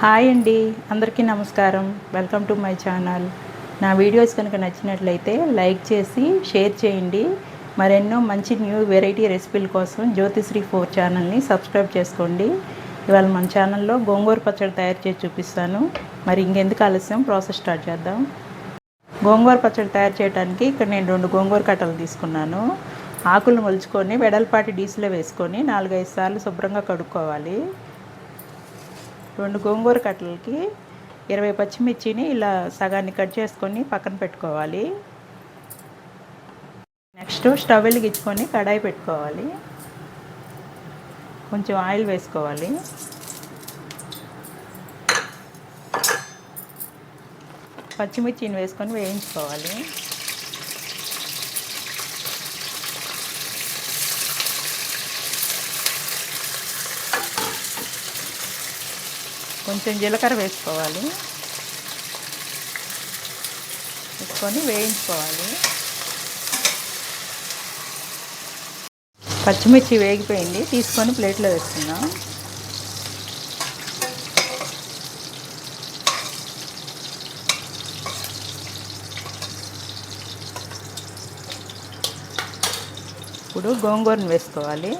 Hi అండి అందరికీ నమస్కారం. Welcome to my channel. నా వీడియోస్ కనుక నచ్చినట్లయితే లైక్ చేసి షేర్ చేయండి. మరెన్నో మంచి న్యూ వెరైటీ రెసిపీల కోసం జ్యోతిశ్రీ ఫోర్ ఛానల్ని సబ్స్క్రైబ్ చేసుకోండి. ఇవాళ మన ఛానల్లో గోంగూర పచ్చడి తయారు చేసి చూపిస్తాను. మరి ఇంకెందుకు ఆలస్యం? ప్రాసెస్ స్టార్ట్ చేద్దాం. గోంగూర పచ్చడి తయారు చేయడానికి ఇక్కడ నేను రెండు గోంగూర కట్టలు తీసుకున్నాను. ఆకులు మలుచుకొని వెడల్పాటి డీసులో వేసుకొని నాలుగైదు సార్లు శుభ్రంగా కడుక్కోవాలి. రెండు గోంగూర కట్టలకి ఇరవై పచ్చిమిర్చిని ఇలా సగాన్ని కట్ చేసుకొని పక్కన పెట్టుకోవాలి. నెక్స్ట్ స్టవ్ వెలిగించుకొని కడాయి పెట్టుకోవాలి. కొంచెం ఆయిల్ వేసుకోవాలి. పచ్చిమిర్చిని వేసుకొని వేయించుకోవాలి. కొంచెం జీలకర్ర వేసుకోవాలి. వేసుకొని వేయించుకోవాలి. పచ్చిమిర్చి వేగిపోయింది. తీసుకొని ప్లేట్లో వేసుకుందాం. ఇప్పుడు గోంగూరను వేసుకోవాలి.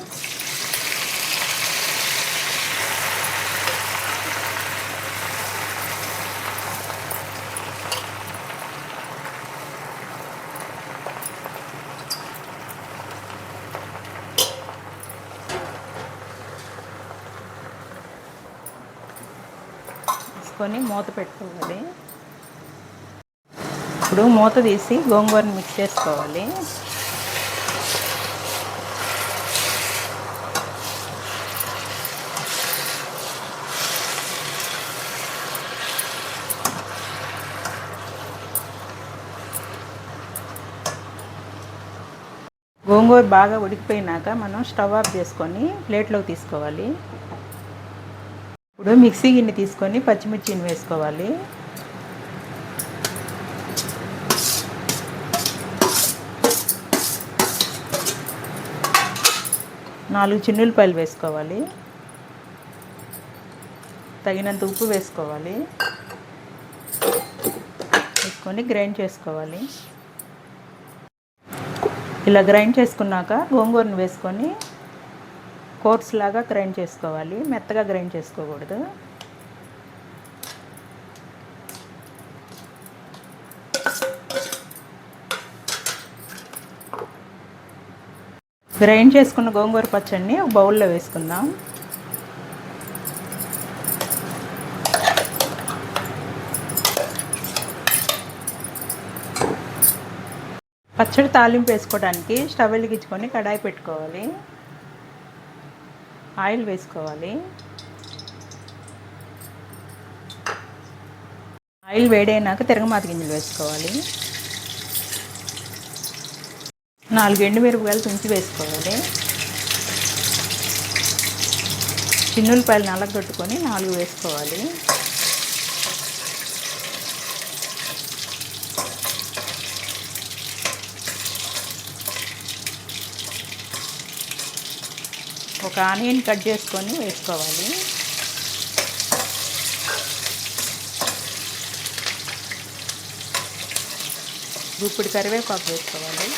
తీసుకొని మూత పెట్టుకోవాలి. ఇప్పుడు మూత తీసి గోంగూరని మిక్స్ చేసుకోవాలి. గోంగూర బాగా ఉడికిపోయినాక మనం స్టవ్ ఆఫ్ చేసుకొని ప్లేట్లోకి తీసుకోవాలి. ఇప్పుడు మిక్సీ గిన్నె తీసుకొని పచ్చిమిర్చిని వేసుకోవాలి. నాలుగు చిన్నులపాయలు వేసుకోవాలి. తగినంత ఉప్పు వేసుకోవాలి. వేసుకొని గ్రైండ్ చేసుకోవాలి. ఇలా గ్రైండ్ చేసుకున్నాక గోంగూరను వేసుకొని కోర్స్ లాగా గ్రైండ్ చేసుకోవాలి. మెత్తగా గ్రైండ్ చేసుకోకూడదు. గ్రైండ్ చేసుకున్న గోంగూర పచ్చడిని ఒక బౌల్లో వేసుకుందాం. పచ్చడి తాలింపు వేసుకోవడానికి స్టవ్ వెలిగించుకొని కడాయి పెట్టుకోవాలి. ఆయిల్ వేసుకోవాలి. ఆయిల్ వేడైనాక తిరగమాత గింజలు వేసుకోవాలి. నాలుగు ఎండు మిరపకాయలు తుంచి వేసుకోవాలి. చిన్నులపాయలు నలగొట్టుకొని నాలుగు వేసుకోవాలి. ఒక ఆనియన్ కట్ చేసుకొని వేసుకోవాలి. ఇప్పుడు కరివేపాకు వేసుకోవాలి.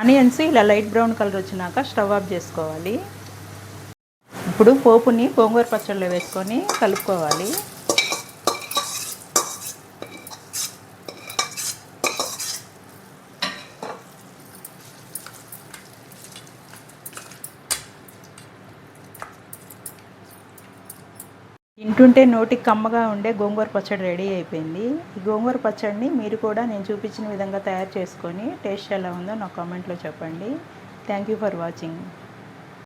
ఆనియన్స్ ఇలా లైట్ బ్రౌన్ కలర్ వచ్చినాక స్టవ్ ఆఫ్ చేసుకోవాలి. ఇప్పుడు పోపుని గోంగూర పచ్చడిలో వేసుకొని కలుపుకోవాలి. తింటుంటే నోటికి కమ్మగా ఉండే గోంగూర పచ్చడి రెడీ అయిపోయింది. ఈ గోంగూర పచ్చడిని మీరు కూడా నేను చూపించిన విధంగా తయారు చేసుకొని టేస్ట్ ఎలా ఉందో నా కామెంట్లో చెప్పండి. Thank you for watching